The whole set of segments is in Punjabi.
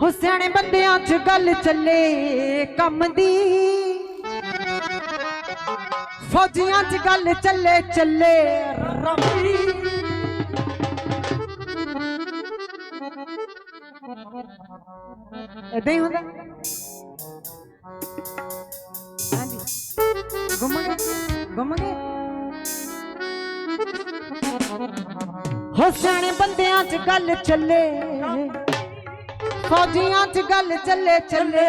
ਹੋ ਸਿਆਣੇ ਬੰਦਿਆਂ 'ਚ ਗੱਲ ਚੱਲੇ ਕੰਮ ਦੀ। ਫੌਜੀਆਂ 'ਚ ਗੱਲ ਚੱਲੇ ਚੱਲੇ ਰੰਮੀ ਏਦਾਂ ਹੀ ਹੁੰਦਾ? ਹਾਂਜੀ। ਗੁੰਮ ਗਏ ਗੁੰਮ ਗਏ ਹੋ ਸਿਆਣੇ ਬੰਦਿਆਂ 'ਚ ਗੱਲ ਚੱਲੇ ਫੌਜੀਆਂ 'ਚ ਗੱਲ ਚੱਲੇ ਚੱਲੇ।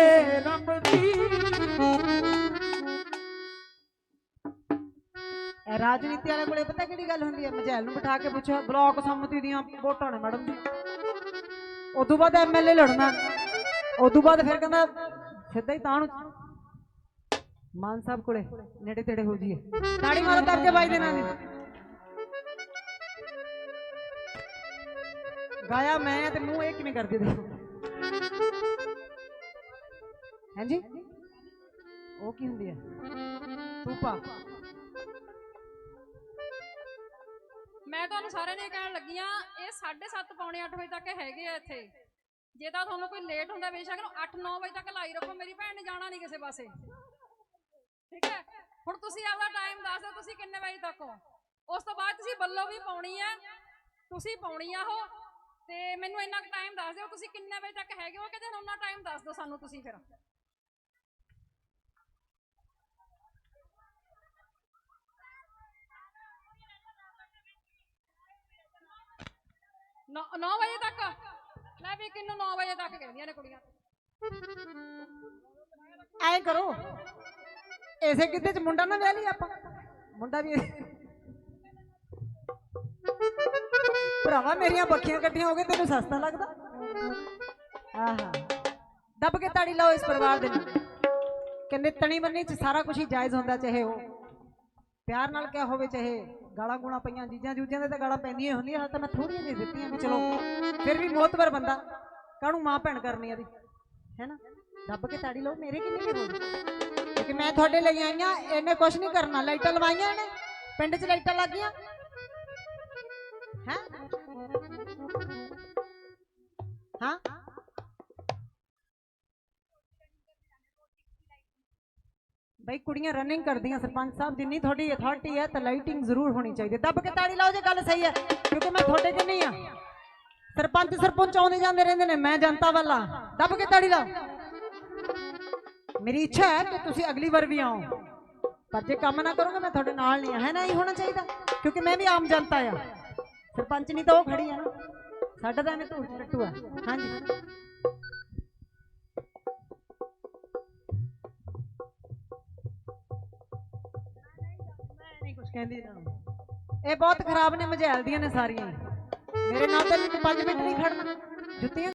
ਇਹ ਰਾਜਨੀਤੀ ਵਾਲੇ ਕੋਲੇ ਪਤਾ ਕਿਹੜੀ ਗੱਲ ਹੁੰਦੀ ਹੈ ਮਝੈਲ ਨੂੰ ਬਿਠਾ ਕੇ ਪੁੱਛੋ ਬਲਾਕ ਸੰਮਤੀ ਦੀਆਂ ਵੋਟਾਂ ਨੇ ਮੈਡਮ ਜੀ। ਉਦੋਂ ਬਾਅਦ ਐਮਐਲਏ ਲੜਨਾ। ਉਦੋਂ ਬਾਅਦ ਫਿਰ ਕਹਿੰਦਾ ਸਿੱਧਾ ਹੀ ਤਾਂ ਨੂੰ ਮਾਨ ਸਾਹਿਬ ਕੋਲੇ ਨੇੜੇ ਤੇੜੇ ਹੋ ਜੀਏ ਤਾੜੀ ਮਾਰੋ ਦੱਬ ਕੇ ਬਾਈ ਦੇ ਨਾਲ ਗਾਇਆ ਮੈਂ ਤੇ ਮੂੰਹ ਇਹ ਕਿਵੇਂ ਕਰਦੇ ਦੇਖੋ। ਹਾਂਜੀ? ਉਹ ਕੀ ਹੁੰਦੀ ਹੈ? ਤੂਪਾ ਮੈਂ ਤੁਹਾਨੂੰ ਸਾਰਿਆਂ ਨੂੰ ਕਹਿਣ ਲੱਗੀ ਆ ਇਹ 7:30 ਪੌਣੇ 8 ਵਜੇ ਤੱਕ ਹੈਗੇ ਆ ਇੱਥੇ। ਜੇ ਤਾਂ ਤੁਹਾਨੂੰ ਕੋਈ ਲੇਟ ਹੁੰਦਾ, ਬੇਸ਼ੱਕ ਨੂੰ 8-9 ਵਜੇ ਤੱਕ ਲਾਈ ਰੱਖੋ, ਮੇਰੀ ਭੈਣ ਨੇ ਜਾਣਾ ਨਹੀਂ ਕਿਸੇ ਪਾਸੇ। ਠੀਕ ਹੈ? ਹੁਣ ਤੁਸੀਂ ਆਪਦਾ ਟਾਈਮ ਦੱਸ ਦਿਓ, ਤੁਸੀਂ ਕਿੰਨੇ ਵਜੇ ਤੱਕ ਹੋ? ਉਸ ਤੋਂ ਬਾਅਦ ਤੁਸੀਂ ਬੱਲੋ ਵੀ ਪਾਉਣੀ ਆ ਤੁਸੀਂ ਪਾਉਣੀ ਆ ਉਹ। ਤੇ ਮੈਨੂੰ ਇੰਨਾ ਕੁ ਟਾਈਮ ਦੱਸ ਦਿਓ, ਤੁਸੀਂ ਕਿੰਨੇ ਵਜੇ ਤੱਕ ਹੈਗੇ ਹੋ? ਕਿਤੇ ਉਹਨਾਂ ਟਾਈਮ ਦੱਸ ਦਿਓ ਸਾਨੂੰ ਤੁਸੀਂ ਫਿਰ। ਨੌ 9 ਵਜੇ ਤੱਕ। ਲੈ ਵੀ ਕਿੰਨੂੰ 9 ਵਜੇ ਤੱਕ ਕਹਿੰਦੀਆਂ ਨੇ ਕੁੜੀਆਂ ਐ ਕਰੋ। ਐਸੇ ਕਿਤੇ ਚ ਮੁੰਡਾ ਨਾ ਵਿਆਹ ਲਈ ਆਪਾਂ। ਮੁੰਡਾ ਵੀ ਭਰਾਵਾ, ਮੇਰੀਆਂ ਬੱਖੀਆਂ ਇਕੱਠੀਆਂ ਹੋ ਗਏ ਤੈਨੂੰ ਸਸਤਾ ਲੱਗਦਾ? ਆਹਾ। ਦੱਬ ਕੇ ਤਾੜੀ ਲਾਓ ਇਸ ਪਰਿਵਾਰ ਦੇ ਨਾਲ। ਕਹਿੰਦੇ ਤਣੀ ਬੰਨੀ ਚ ਸਾਰਾ ਕੁਝ ਹੀ ਜਾਇਜ਼ ਹੁੰਦਾ, ਚਾਹੇ ਉਹ ਪਿਆਰ ਨਾਲ ਕਿਹਾ ਹੋਵੇ, ਚਾਹੇ ਗਾਲਾਂ ਗੁਣਾ ਪਈਆਂ ਜੀਜਾਂ ਜੂਜਾਂ ਦੇ ਤਾਂ ਗਾਲਾਂ ਪੈਂਦੀਆਂ ਹੁੰਦੀਆਂ ਹਾਲ ਤਾਂ ਮੈਂ ਥੋੜੀਆਂ ਜਿਹੀ ਦਿੱਤੀਆਂ ਵੀ ਚਲੋ, ਫਿਰ ਵੀ ਮੋਤਬਰ ਬੰਦਾ, ਕਾਹਨੂੰ ਮਾਂ ਭੈਣ ਕਰਨੀ ਆਦੀ ਹੈਨਾ? ਦੱਬ ਕੇ ਤਾੜੀ ਲਓ, ਮੇਰੇ ਕਿੰਨੀ ਨਹੀਂ ਬੋਲਦੀ ਕਿਉਂਕਿ ਮੈਂ ਤੁਹਾਡੇ ਲਈ ਆਈਆਂ, ਇਹਨੇ ਕੁਝ ਨਹੀਂ ਕਰਨਾ, ਲਾਈਟਾਂ ਲਵਾਈਆਂ ਇਹਨੇ, ਪਿੰਡ 'ਚ ਲਾਈਟਾਂ ਲੱਗ ਗਈਆਂ ਹੈ? ਹਾਂ? ਬਈ ਕੁੜੀਆਂ ਰਨਿੰਗ ਕਰਦੀਆਂ, ਸਰਪੰਚ ਸਾਹਿਬ, ਜਿੰਨੀ ਤੁਹਾਡੀ ਅਥਾਰਟੀ ਹੈ ਤਾਂ ਲਾਈਟਿੰਗ ਜ਼ਰੂਰ ਹੋਣੀ ਚਾਹੀਦੀ ਦੱਬ ਕੇ ਤਾੜੀ ਲਾਓ ਜੇ ਗੱਲ ਸਹੀ ਹੈ, ਕਿਉਂਕਿ ਮੈਂ ਤੁਹਾਡੇ ਜਿੰਨੀ ਆ। ਸਰਪੰਚ ਸਰਪੰਚ ਆਉਂਦੇ ਜਾਂਦੇ ਰਹਿੰਦੇ ਨੇ, ਮੈਂ ਜਨਤਾ ਵਾਲਾ ਦੱਬ ਕੇ ਤਾੜੀ ਲਾਓ। ਮੇਰੀ ਇੱਛਾ ਹੈ ਕਿ ਤੁਸੀਂ ਅਗਲੀ ਵਾਰ ਵੀ ਆਓ। ਪਰ ਜੇ ਕੰਮ ਨਾ ਕਰੋਗੇ, ਮੈਂ ਤੁਹਾਡੇ ਨਾਲ ਨਹੀਂ ਆ। ਹੈ ਨਾ, ਇਹ ਹੋਣਾ ਚਾਹੀਦਾ, ਕਿਉਂਕਿ ਮੈਂ ਵੀ ਆਮ ਜਨਤਾ ਆ। ਸਰਪੰਚ ਨਹੀਂ ਤਾਂ ਉਹ ਖੜੀ ਆ ਨਾ। ਸਾਡਾ ਤਾਂ ਐਵੇਂ ਧੂੜ ਟੱਟੂ ਆ। ਹਾਂਜੀ। ਕਹਿੰਦੀ ਇਹ ਬਹੁਤ ਖਰਾਬ ਨੇ ਮਝੈਲ ਦੀਆਂ ਨੇ ਸਾਰੀਆਂ। ਮੇਰੇ ਨਾਲ ਤਾਂ 5 ਮਿੰਟ ਨਹੀਂ ਖੜਨਾ ਜੁੱਤੀਆਂ